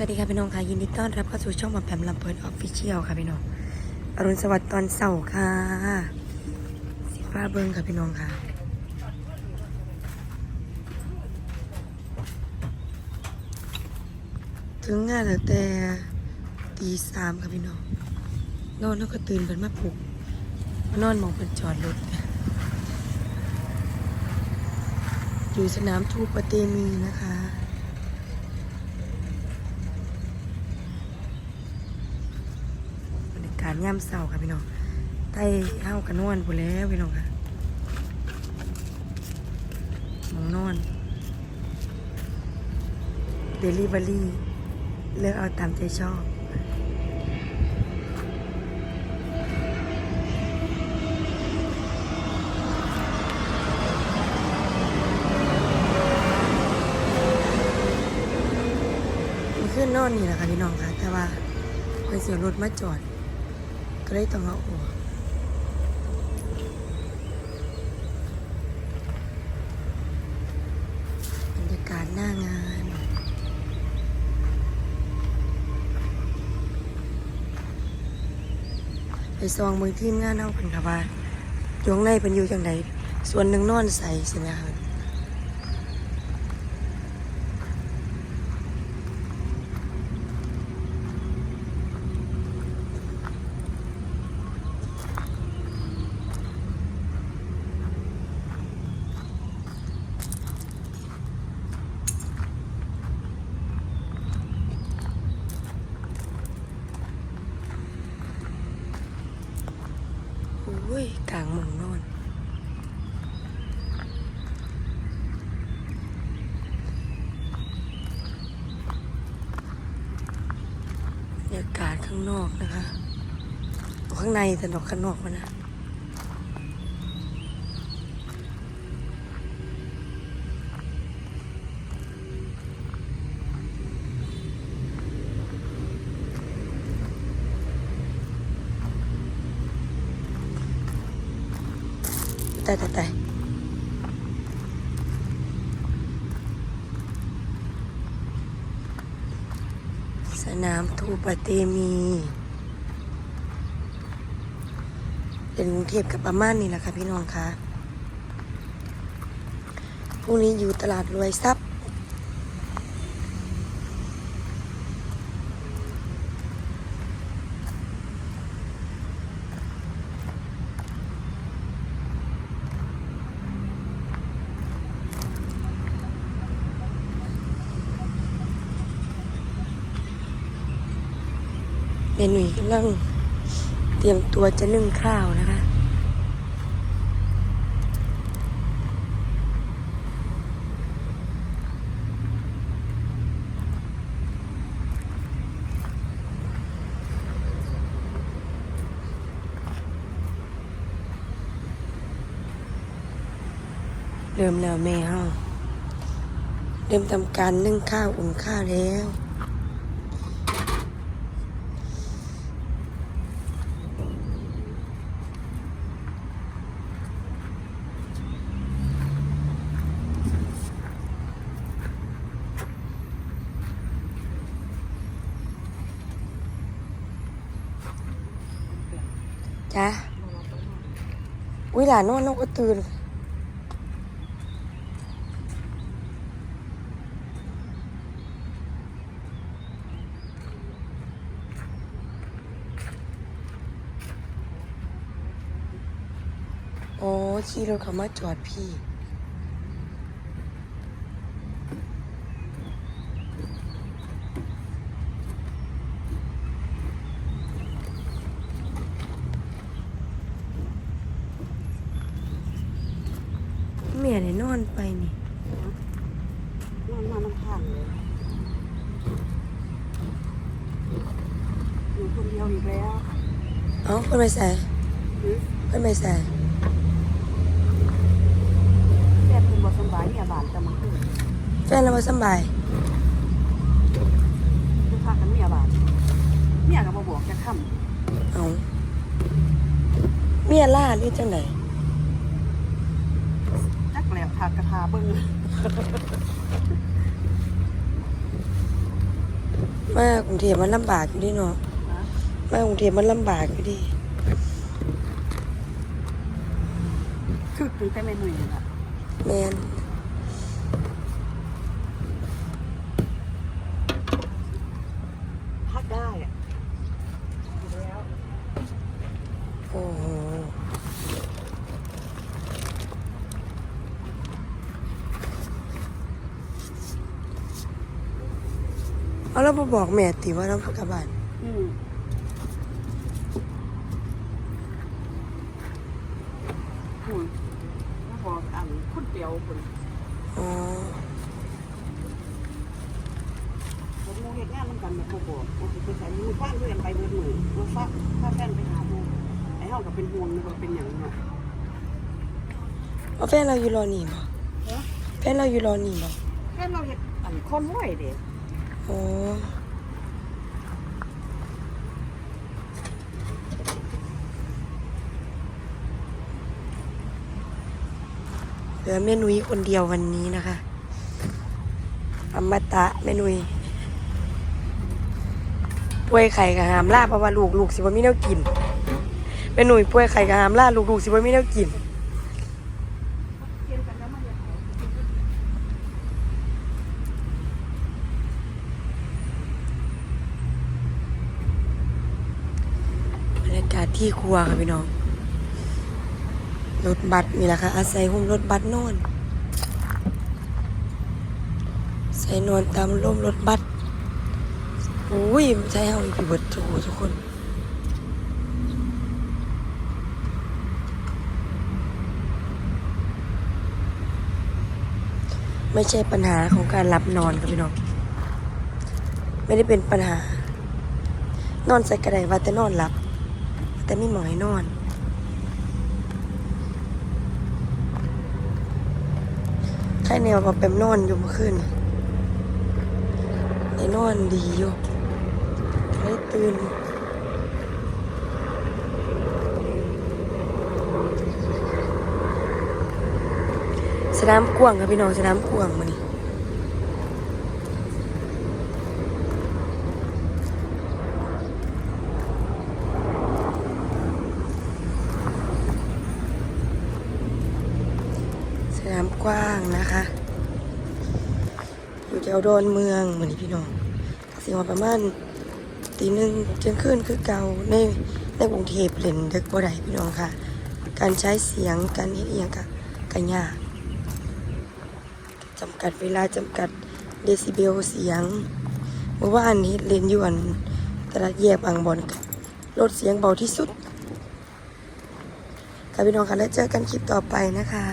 สวัสดีค่ะพี่น้องค่ะยินดีต้อนรับเข้าสู่ช่องหมอแปมลำเพลินออฟฟิเชียลค่ะพี่น้องอรุณสวัสดิ์ตอนเสาร์ค่ะสีฟ้าเบิ้งค่ะพี่น้องค่ะถึงงานตั้งแต่ตีสามค่ะพี่น้องนอนแล้วก็ตื่นเป็นมาปลุกนอนมองเป็นจอดรถอยู่สนามทูปเตมีนะคะ บรรยากาศย่ำเศร้าค่ะพี่น้องใต้เฮ้ากันนวลพูนแล้วพี่น้องค่ะมองนอนเดลิเวอรี่เลือกเอาตามใจชอบมันขึ้นนอนนี่แหละค่ะพี่น้องค่ะ แต่ว่าเพื่อนเสียรถมาจอด ก็เลยต้องเอาออกบรรยากาศหน้างานไปซองมือทีมงานเอาเป็นค่ะว่าอยู่ข้างในเป็นอยู่จังไดส่วนหนึ่งนอนใส่ใช่ไหมคะโอ้ ยกลางเมืองนอนบรรยากาศข้างนอกนะคะ ข้างในแต่ดอกข้างนอกมันนะ ตายตายตายสนามทูปเตมีเป็นกรุงเทพกับประมาณนี้แหละค่ะพี่น้องคะพรุ่งนี้อยู่ตลาดรวยทรัพย์ เมนุ่ยกำลังเตรียมตัวจะนึ่งข้าวนะคะเริ่มแล้วแม่เฮาเริ่มทำการนึ่งข้าวอุ่นข้าวแล้ว จ้ะอุ้ยหลานนอนนกก็ตื่นโอ้ขี่รถเขามาจอดพี่ เมียเนี่ยนอนไปนี่นอนมาน้ำข้างเลยอยู่คนเดียวอีกแล้วเอ้าเพื่อนไม่ใส่หือเพื่อนไม่ใส่แซ่บเป็นบ่สำบายเนี่ยบาดจะมาขึ้นแฟนเราบ่สำบายจะพากันเมียบาดเมียก็บ่บอกจะค่เอาเมียล่าหรือจังไดำ จักแล้วทากระทาเบิ้งมากรุงเทพมันลำบากอยู่ดิเนาะนะมากรุงเทพมันลำบากอยู่ดิคือคือแต่เมนูนี่ล่ะแมน พักได้อะอยู่แล้ว โอ้โห เอาแล้วมาบอกแม่ติว่าเราพักกลับบ้านอืมคุณมาบอกอันคุณเปียวคุณอ๋อผมโมเหตุงานนำกันแบบโมบอกโมสิไปใส่มือฟ้านด้วยกันไปเบิดมือมาฟ้าฟ้าแฟนไปหาโมไอ้เฮาก็เป็นห่วงนึกว่าเป็นหยังเนาะเอาแฟนเราอยู่รอนี่บ่เอ้อแฟนเราอยู่รอนี่บ่แฟนเราเฮ็ดอันคนรวยเด้ โอ๋อเหลือแม่นุ้ยคนเดียววันนี้นะคะ อมตะแม่นุ้ยป่วยไข่กับหามล่าเพราะว่าลูกลูกสิบ่มีแนวกินแม่นุ้ยป่วยไข่กับหามล่าลูกลูกสิบ่มีแนวกิน เตรียมกันแล้วมาเฮ็ดเอา บรรยากาศ ที่ครัวค่ะพี่น้อง รถบัสนี่แหละค่ะ อาศัยหุ้มรถบัสนอน ใส่นอนตามร่มรถบัสอุ้ยใช่เฮาอีกพี่เบิดทุกทุกคนไม่ใช่ปัญหาของการหลับนอนค่ะพี่น้อง ไม่ได้เป็นปัญหา นอนใส่กระไดว่าแต่นอนหลับ แต่ไม่หมอให้นอนใครแนวมาแปมนอนอยู่เมื่อคืนนี่ได้นอนดีอยู่แต่ตื่นสนามกว้างครับพี่น้องสนามกว้างมานี่สนาม กว้างนะคะ อยู่แถวดอนเมืองเหมือนพี่น้องสิว่าประมาณตีหนึ่งเที่ยงคืนคือเก่าในในกรุงเทพเล่นดึกบ่ได้พี่น้องค่ะ การใช้เสียงการเอหยงกะกันยากจำกัดเวลาจำกัดเดซิเบลเสียงเมื่อวานนี้เล่นอยู่อันตลาดแยกบางบอนลดเสียงเบาที่สุดค่ะพี่น้องค่ะแล้วเจอกันคลิปต่อไปนะคะ